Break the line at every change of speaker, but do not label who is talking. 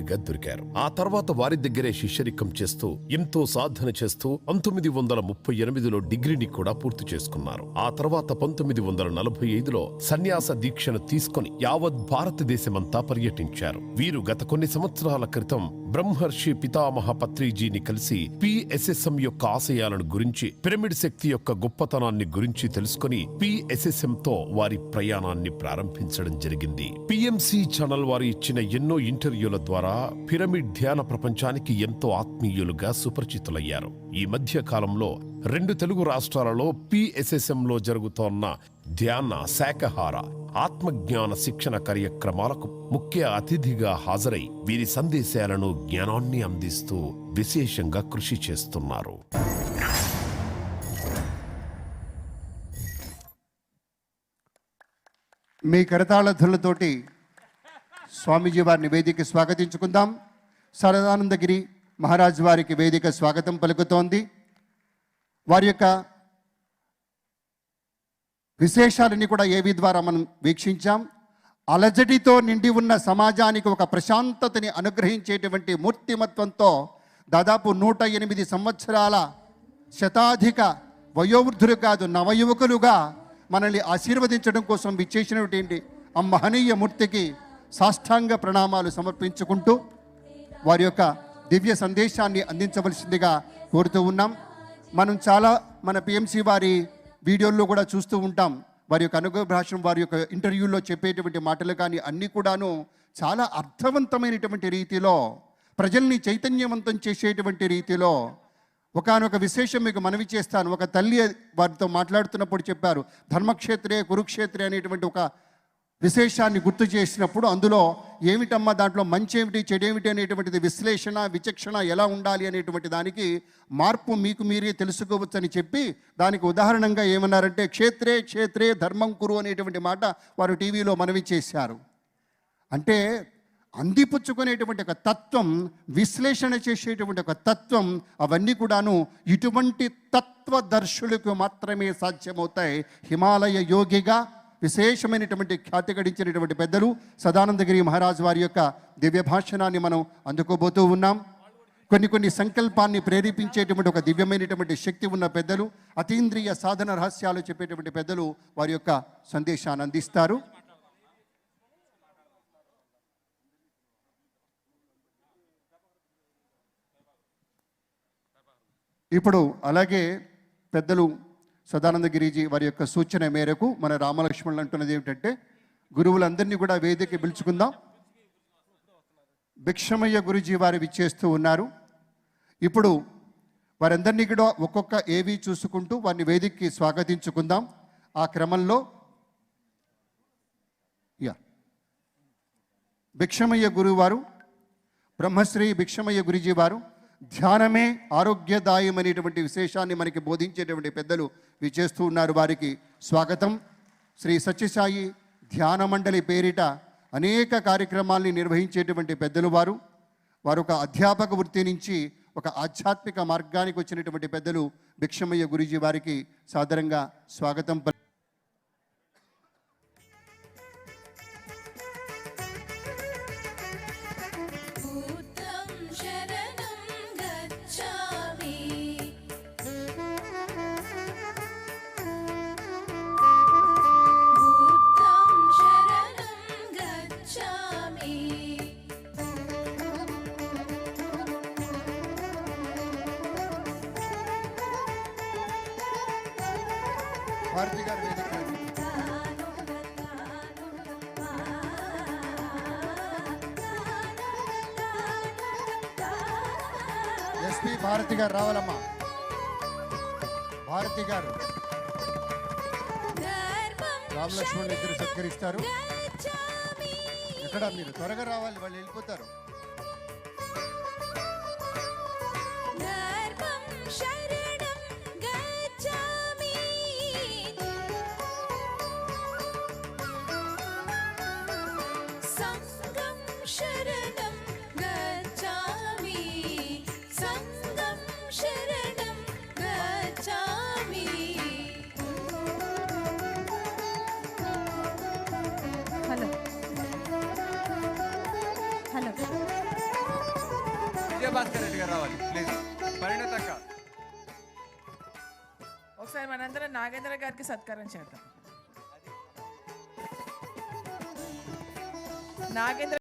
గా దొరికారు. ఆ తర్వాత వారి దగ్గరే శిష్యరికం చేస్తూ ఎంతో సాధన చేస్తూ పంతొమ్మిది వందల ముప్పై ఎనిమిదిలో డిగ్రీని కూడా పూర్తి చేసుకున్నారు. ఆ తర్వాత పంతొమ్మిది వందల నలభై ఐదులో సన్యాస దీక్షను తీసుకొని యావత్ భారతదేశమంతా పర్యటించారు. వీరు గత కొన్ని సంవత్సరాల క్రితం బ్రహ్మర్షి పితామహ పత్రిజీని కలిసి పిఎస్ఎస్ఎం యొక్క ఆశయాలను గురించి పిరమిడ్ శక్తి యొక్క గొప్పతనాన్ని గురించి తెలుసుకొని పిఎస్ఎస్ఎం తో వారి ప్రయాణాన్ని ప్రారంభించడం జరిగింది. పిఎంసి ఛానల్ వారు ఇచ్చిన ఎన్నో ఇంటర్వ్యూల ద్వారా పిరమిడ్ ధ్యాన ప్రపంచానికి ఎంతో ఆత్మీయులుగా సుపరిచితులయ్యారు. ఈ మధ్య కాలంలో రెండు తెలుగు రాష్ట్రాలలో పిఎస్ఎస్ఎం లో జరుగుతోన్న ధ్యాన శాఖహార ఆత్మజ్ఞాన శిక్షణ కార్యక్రమాలకు ముఖ్య అతిథిగా హాజరై వీరి సందేశాలను జ్ఞానాన్ని అందిస్తూ విశేషంగా కృషి చేస్తున్నారు.
మీ కరతాళధులతోటి స్వామీజీ వారిని వేదిక స్వాగతించుకుందాం. సరదానందగిరి మహారాజ్ వారికి వేదిక స్వాగతం పలుకుతోంది. వారి యొక్క విశేషాలన్నీ కూడా ఏవి ద్వారా మనం వీక్షించాం? అలజడితో నిండి ఉన్న సమాజానికి ఒక ప్రశాంతతని అనుగ్రహించేటువంటి మూర్తిమత్వంతో దాదాపు నూట ఎనిమిది సంవత్సరాల శతాధిక వయోవృద్ధులు కాదు నవయువకులుగా మనల్ని ఆశీర్వదించడం కోసం విచ్చేసినటువంటి ఆ మహనీయ మూర్తికి సాష్టాంగ ప్రణామాలు సమర్పించుకుంటూ వారి యొక్క దివ్య సందేశాన్ని అందించవలసిందిగా కోరుతూ ఉన్నాం. మనం చాలా మన పిఎంసి వారి వీడియోల్లో కూడా చూస్తూ ఉంటాం. వారి యొక్క అనుగ్రహ భాషం వారి యొక్క ఇంటర్వ్యూలో చెప్పేటువంటి మాటలు కానీ అన్నీ కూడాను చాలా అర్థవంతమైనటువంటి రీతిలో ప్రజల్ని చైతన్యవంతం చేసేటువంటి రీతిలో ఒకానొక విశేషం మీకు మనవి చేస్తాను. ఒక తల్లి వారితో మాట్లాడుతున్నప్పుడు చెప్పారు ధర్మక్షేత్రే కురుక్షేత్రే అనేటువంటి ఒక విశేషాన్ని గుర్తు చేసినప్పుడు అందులో ఏమిటమ్మా దాంట్లో మంచి ఏమిటి చెడేమిటి అనేటువంటిది విశ్లేషణ విచక్షణ ఎలా ఉండాలి అనేటువంటి దానికి మార్పు మీకు మీరే తెలుసుకోవచ్చని చెప్పి దానికి ఉదాహరణంగా ఏమన్నారంటే క్షేత్రే క్షేత్రే ధర్మం కురు అనేటువంటి మాట వారు టీవీలో మనవి చేశారు అంటే అందిపుచ్చుకునేటువంటి ఒక తత్వం విశ్లేషణ చేసేటువంటి ఒక తత్వం అవన్నీ కూడాను ఇటువంటి తత్వదర్శులకు మాత్రమే సాధ్యమవుతాయి. హిమాలయ యోగిగా విశేషమైనటువంటి ఖ్యాతి గడించినటువంటి పెద్దలు సదానందగిరి మహారాజు వారి యొక్క దివ్య భాషణాన్ని మనం అందుకోబోతూ ఉన్నాం. కొన్ని కొన్ని సంకల్పాన్ని ప్రేరేపించేటువంటి ఒక దివ్యమైనటువంటి శక్తి ఉన్న పెద్దలు అతీంద్రియ సాధన రహస్యాలు చెప్పేటువంటి పెద్దలు వారి యొక్క సందేశాన్ని అందిస్తారు. ఇప్పుడు అలాగే పెద్దలు సదానంద గిరిజీ వారి యొక్క సూచన మేరకు మన రామలక్ష్మణులు అంటున్నది ఏమిటంటే గురువులందరినీ కూడా వేదిక పిలుచుకుందాం. భిక్షమయ్య గురుజీ వారు విచ్చేస్తూ ఉన్నారు. ఇప్పుడు వారందరినీ కూడా ఒక్కొక్క ఏవి చూసుకుంటూ వారిని వేదికకి స్వాగతించుకుందాం. ఆ క్రమంలో యా. భిక్షమయ్య గురువు వారు బ్రహ్మశ్రీ భిక్షమయ్య గురుజీ వారు ధ్యానమే ఆరోగ్యదాయమైనటువంటి విశేషాన్ని మనకి బోధించేటువంటి పెద్దలు విచేస్తూ ఉన్నారు వారికి స్వాగతం. శ్రీ సత్యసాయి ధ్యాన మండలి పేరిట అనేక కార్యక్రమాల్ని నిర్వహించేటువంటి పెద్దలు వారు. వారు ఒక అధ్యాపక వృత్తి నుంచి ఒక ఆధ్యాత్మిక మార్గానికి వచ్చినటువంటి పెద్దలు భిక్షమయ్య గురుజీ వారికి సాదరంగా స్వాగతం భారతి గారు ఎస్పీ భారతి గారు రావాలమ్మా. భారతి గారు. రామలక్ష్మణ్ ఇద్దరు సత్కరిస్తారు. ఎక్కడ మీరు? త్వరగా రావాలి వాళ్ళు వెళ్ళిపోతారు.
शरणं गच्छामि सङ्गं शरणं गच्छामि
హలో హలో భాస్కర్ రెడ్డి గారు రావాలి ప్లీజ్ పరిణత అక్క
ఒకసారి మనందరం నాగేంద్ర గారికి సత్కారం చేద్దాం నాగేంద్ర